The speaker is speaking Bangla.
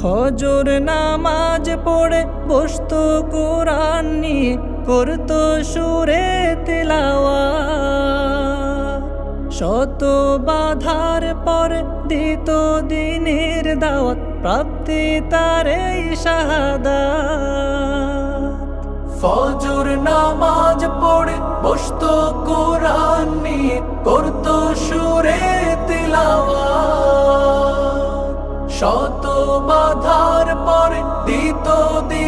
ফজর নামাজ পড়ে বসতো কোরআন নিয়ে, করতো সুরে তেলাওয়া শত বাধার পর দিত দিনের দাওয়াত, প্রাপ্তি তারে শাহাদা ফজর নামাজ পড়ে বসতো কোরআন নিয়ে, করতো শত বাধার পরে দিত দিন